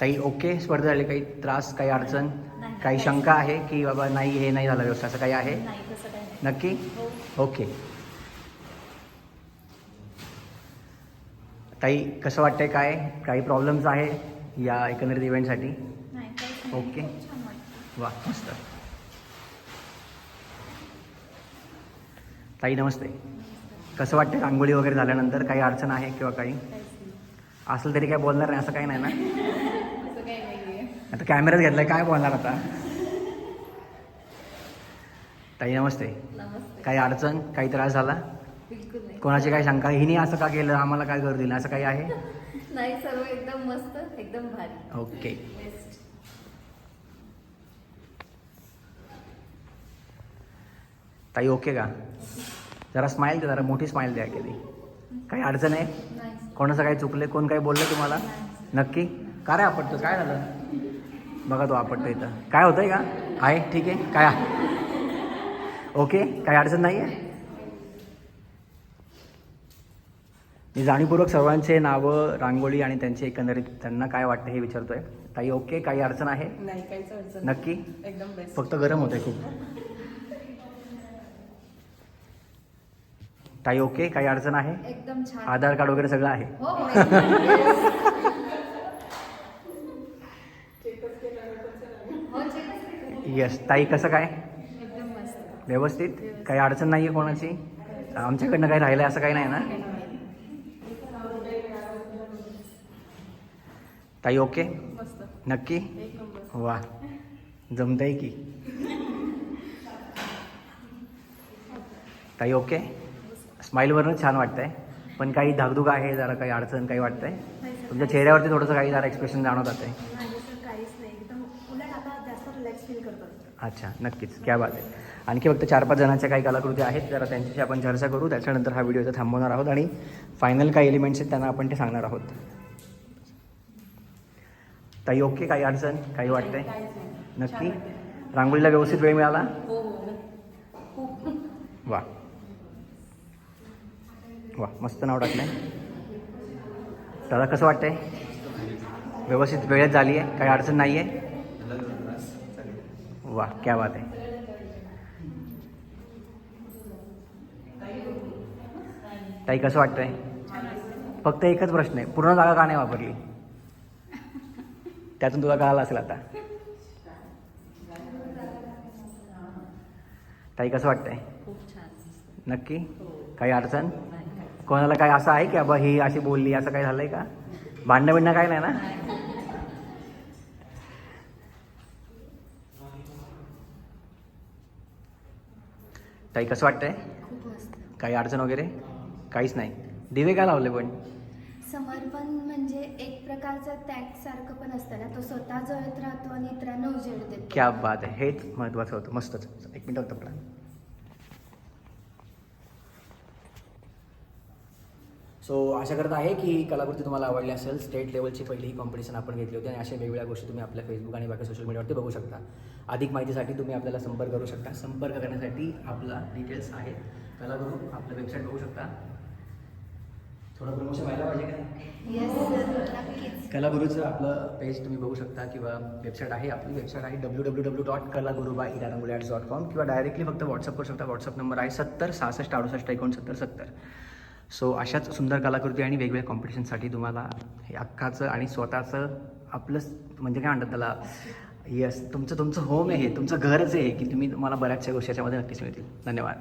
ताई ओके स्पर्धा झाली काही त्रास काही अडचण. काही शंका आहे की बाबा नाही हे नाही झालं व्यवस्था असं काही आहे? नक्की? हो. ओके ताई कसं वाटतंय काय? काही प्रॉब्लेम्स आहे या एकंदरीत इव्हेंटसाठी. ओके. वा मस्त. ताई नमस्ते. कसं वाटतं रांगोळी वगैरे झाल्यानंतर काही अडचण आहे किंवा काही? असलं तरी काय बोलणार नाही असं काही नाही ना? आता कॅमेरात घेतलाय काय बोलणार आता? ताई नमस्ते. काही अडचण काही त्रास झाला? कोणाची काही शंका? हिने असं का केलं? आम्हाला काय करू दिलं? असं काही आहे? नाही सर्व एकदम मस्त एकदम भारी. ओके. ताई ओके का? जरा स्माईल द्या जरा मोठी स्माईल द्या कधी काही अडचण आहे? कोणाचं काही चुकले कोण काही बोललं तुम्हाला? नक्की? का रे आपटतो काय झालं? बघा तो आपटतो इथं. काय होतंय का? आहे ठीक आहे. काय? ओके काही अडचण नाही आहे मी जाणीवपूर्वक सर्वांचे नावं रांगोळी आणि त्यांचे एकंदरीत त्यांना काय वाटतं हे विचारतोय. ताई ओके काही अडचण आहे? नाही काहीच अडचण नक्की. एकदम बेस्ट फक्त गरम होतंय खूप. ताई ओके काही अडचण आहे? एकदम छान. आधार कार्ड वगैरे सगळं आहे हो हो एकदम हो checkच केलं. येस ताई कसं काय? व्यवस्थित? काही अडचण नाही आहे कोणाची? आमच्याकडनं काही राहिलं असं काही नाही ना? ताई ओके नक्की? वा. जमतंय की? ताई ओके स्माईलवरनं छान वाटतंय. पण काही धाकधूक आहे जरा काही अडचण काही वाटतंय? तुमच्या चेहऱ्यावरती थोडंसं काही जरा एक्सप्रेशन जाणवत आहे नाही सर काहीच नाही एकदम उलट आता जास्त रिलॅक्स फील करतो अच्छा नक्कीच. क्या बात आहे आणखी फक्त चार पाच जणांच्या काही कलाकृती आहेत जरा त्यांच्याशी आपण चर्चा करू. त्याच्यानंतर हा व्हिडिओ इथं थांबवणार आहोत आणि फायनल काही एलिमेंट्स आहेत त्यांना आपण ते सांगणार आहोत. ताई ओके काही अडचण? काही वाटतंय? नक्की? रांगोळीला व्यवस्थित वेळ मिळाला? हो हो वा वा मस्त नाव टाकलंय. दादा कसं वाटतंय? व्यवस्थित वेळेत झाली आहे काही अडचण नाही आहे वा क्या बात आहे ताई कसं वाटतंय? फक्त एकच प्रश्न आहे पूर्ण जागा का नाही वापरली? त्यातून तुला कळालं असेल आता. ताई कसं वाटतंय? नक्की? काही अडचण? कोणाला काय असं आहे की अबा ही अशी बोलली असं काही झालंय का? भांडणं बिंडणं काय नाही ना? ताई कसं वाटतंय? खूप मस्त. काही अडचण वगैरे? काहीच नाही. दिवे काय लावले पण? समर्पण म्हणजे एक प्रकारचं त्याग सारखं पण असतं ना तो स्वतः जळत राहतो आणि इतरांना उजेड देतो. क्या बात आहे. हेच महत्त्वाचं होतं. मस्तच. एक मिनिट होतं सो आशा करत आहे की कलाकृती तुम्हाला आवडली असेल. स्टेट लेवलची पहिली ही कॉम्पिटिशन आपण घेतली होती आणि अशा वेगवेगळ्या गोष्टी तुम्ही आपल्या फेसबुक आणि बाकी सोशल मीडियावरती बघू शकता. अधिक माहितीसाठी तुम्ही आपल्याला संपर्क करू शकता. संपर्क करण्यासाठी आपला डिटेल्स आहेत. कलागुरू आपलं वेबसाईट बघू शकता. थोडं प्रमोशन व्हायला पाहिजे का? कलागुरूचं आपलं पेज तुम्ही बघू शकता किंवा वेबसाईट आहे. आपली वेबसाईट आहे W W W dot Kalaguru by Ira Rangoli arts dot com किंवा डायरेक्टली फक्त व्हॉट्सअप करू शकता. व्हॉट्सअप नंबर आहे सत्तर सहासष्ट अडुसष्ट एकोणसत्तर सत्तर. सो अशाच सुंदर कलाकृती आणि वेगवेगळ्या कॉम्पिटिशनसाठी तुम्हाला हे अख्खाचं आणि स्वतःचं आपलं म्हणजे काय म्हणतात त्याला येस तुमचं तुमचं होम आहे तुमचं घरच आहे की तुम्ही तुम्हाला बऱ्याचशा गोष्टी याच्यामध्ये नक्कीच मिळतील. धन्यवाद.